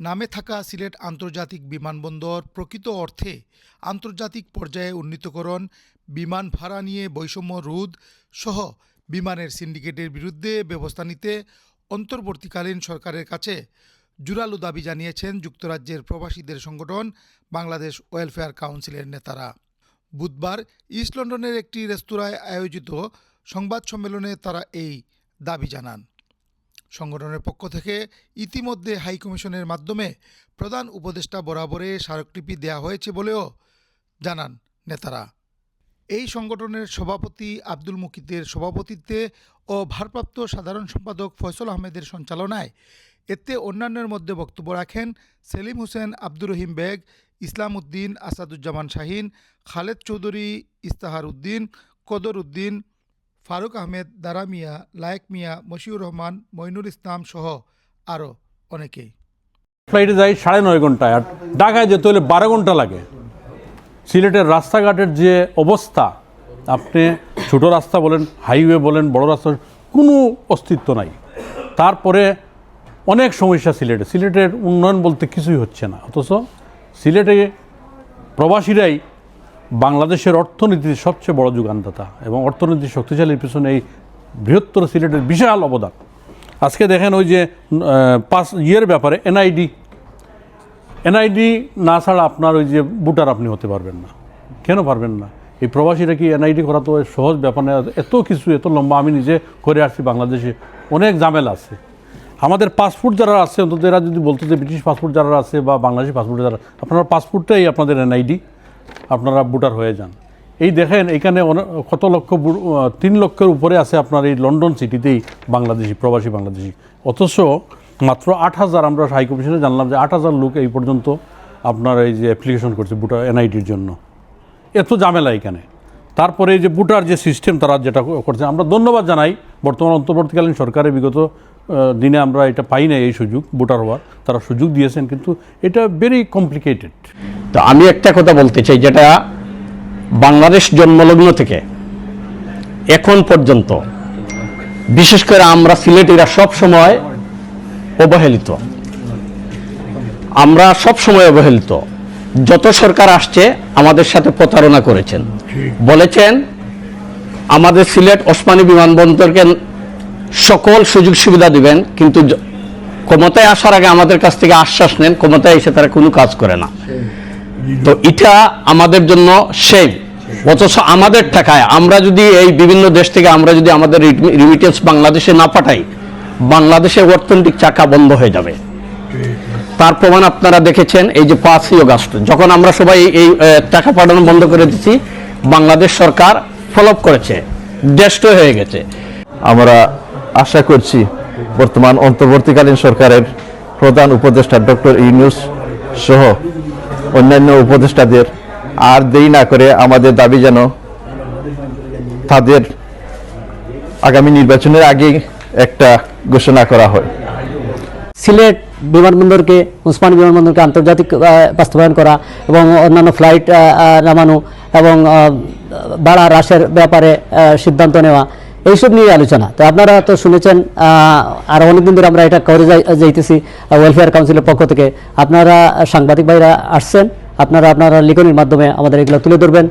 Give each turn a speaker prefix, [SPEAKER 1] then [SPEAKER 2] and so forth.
[SPEAKER 1] নামে থাকা সিলেট আন্তর্জাতিক বিমানবন্দর প্রকৃত অর্থে আন্তর্জাতিক পর্যায়ে উন্নীতকরণ, বিমান ভাড়া নিয়ে বৈষম্য রোধ সহ বিমানের সিন্ডিকেটের বিরুদ্ধে ব্যবস্থা নিতে অন্তর্বর্তীকালীন সরকারের কাছে জোরালো দাবি জানিয়েছেন যুক্তরাজ্যের প্রবাসীদের সংগঠন বাংলাদেশ ওয়েলফেয়ার কাউন্সিলের নেতারা। বুধবার ইস্ট লন্ডনের একটি রেস্তোরাঁয় আয়োজিত সংবাদ সম্মেলনে তারা এই দাবি জানান। সংগঠনের পক্ষ থেকে ইতিমধ্যে হাইকমিশনের মাধ্যমে প্রধান উপদেষ্টা বরাবরে স্মারকলিপি দেওয়া হয়েছে বলেও জানান নেতারা। এই সংগঠনের সভাপতি আব্দুল মুকিতের সভাপতিত্বে ও ভারপ্রাপ্ত সাধারণ সম্পাদক ফয়সল আহমেদের সঞ্চালনায় এতে অন্যান্যের মধ্যে বক্তব্য রাখেন সেলিম হোসেন আব্দুর রহিম বেগ, ইসলাম উদ্দিন, আসাদুজ্জামান শাহিন, খালেদ চৌধুরী ইস্তাহার উদ্দিন, কদর উদ্দিন ফারুক আহমেদ, দারা মিয়া, লায়েক মিয়া, মশিউর রহমান, মইনুল ইসলাম সহ আরও অনেকেই।
[SPEAKER 2] ফ্লাইটে যাই সাড়ে নয় ঘন্টায়, আর ঢাকায় যেতে হলে বারো ঘণ্টা লাগে। সিলেটের রাস্তাঘাটের যে অবস্থা, আপনি ছোট রাস্তা বলেন, হাইওয়ে বলেন, বড় রাস্তা কোনো অস্তিত্ব নাই। তারপরে অনেক সমস্যা সিলেটে। সিলেটের উন্নয়ন বলতে কিছুই হচ্ছে না। অথচ সিলেটে প্রবাসীরাই বাংলাদেশের অর্থনীতির সবচেয়ে বড় যোগানদাতা এবং অর্থনীতি শক্তিশালীর পিছনে এই বৃহত্তর সিলেটের বিশাল অবদান। আজকে দেখেন ওই যে পাঁচ ইয়ের ব্যাপারে এনআইডি। এনআইডি না ছাড়া আপনার ওই যে বুটার আপনি হতে পারবেন না। কেন পারবেন না? এই প্রবাসীরা কি এনআইডি করা তো সহজ ব্যাপার না। এত কিছু, এত লম্বা আমি নিজে করে আসছি বাংলাদেশে। অনেক ঝামেলা আছে। আমাদের পাসপোর্ট যারা আছে, অন্তত এরা যদি বলতো যে ব্রিটিশ পাসপোর্ট যারা আছে বা বাংলাদেশি পাসপোর্ট যারা, আপনার পাসপোর্টটাই আপনাদের এনআইডি। আপনারা বুটার হয়ে যান। এই দেখেন, এখানে কত লক্ষ তিন লক্ষের উপরে আছে আপনার এই লন্ডন সিটিতেই বাংলাদেশি, প্রবাসী বাংলাদেশি। অথচ মাত্র আট হাজার আমরা হাই কমিশনে জানলাম যে আট হাজার লোক এই পর্যন্ত আপনার এই যে অ্যাপ্লিকেশন করছে বুটার এনআইডির জন্য। এত ঝামেলা এখানে। তারপরে এই যে বুটার যে সিস্টেম তারা যেটা করছে, আমরা ধন্যবাদ জানাই বর্তমান অন্তর্বর্তীকালীন সরকারের বিগত দিনে আমরা এটা পাই না এই সুযোগ, ভোটার হওয়ার। তারা সুযোগ দিয়েছেন, কিন্তু এটা ভেরি কমপ্লিকেটেড
[SPEAKER 3] তো আমি একটা কথা বলতে চাই, যেটা বাংলাদেশ জন্মলগ্ন থেকে এখন পর্যন্ত, বিশেষ করে আমরা সিলেটিরা সব সময় অবহেলিত। আমরা সব সময় অবহেলিত। যত সরকার আসছে, আমাদের সাথে প্রতারণা করেছেন। বলেছেন, আমাদের সিলেট ওসমানী বিমানবন্দরকে সকল সুযোগ সুবিধা দিবেন, কিন্তু ক্ষমতায় আসার আগে আমাদের কাছ থেকে আশ্বাস নেন, ক্ষমতায় এসে তারা কোনো কাজ করে না। তো এটা আমাদের জন্য সেই অথচ আমাদের টাকায় আমরা যদি এই বিভিন্ন দেশ থেকে আমরা যদি আমাদের রিমিটেন্স বাংলাদেশে না পাঠাই, বাংলাদেশের অর্থনৈতিক চাকা বন্ধ হয়ে যাবে। তার প্রমাণ আপনারা দেখেছেন, এই যে পাঁচই অগাস্ট যখন আমরা সবাই এই টাকা পাঠানো বন্ধ করে দিচ্ছি বাংলাদেশ সরকার ফলো করেছে ডেস্ট হয়ে গেছে।
[SPEAKER 4] আমরা আশা করছি বর্তমান অন্তর্বর্তীকালীন সরকারের প্রধান উপদেষ্টা ডক্টর ইউনুস সহ অন্যান্য উপদেষ্টাদের আর দেরি না করে আমাদের দাবি যেন তাদের আগামী নির্বাচনের আগে একটা ঘোষণা করা হয়।
[SPEAKER 5] সিলেট বিমানবন্দরকে, উসমান বিমানবন্দরকে আন্তর্জাতিক বাস্তবায়ন করা এবং অন্যান্য ফ্লাইট নামানো এবং ভাড়া হ্রাসের ব্যাপারে সিদ্ধান্ত নেওয়া। এইসব নিয়ে আলোচনা। তো আপনারা তো শুনেছেন আর অনেকদিন ধরে আমরা এটা করে যাই- যাইতেছি ওয়েলফেয়ার কাউন্সিলের পক্ষ থেকে। আপনারা সাংবাদিক ভাইরা আসছেন, আপনারা আপনারা লিখনের মাধ্যমে আমাদের এগুলো তুলে ধরবেন।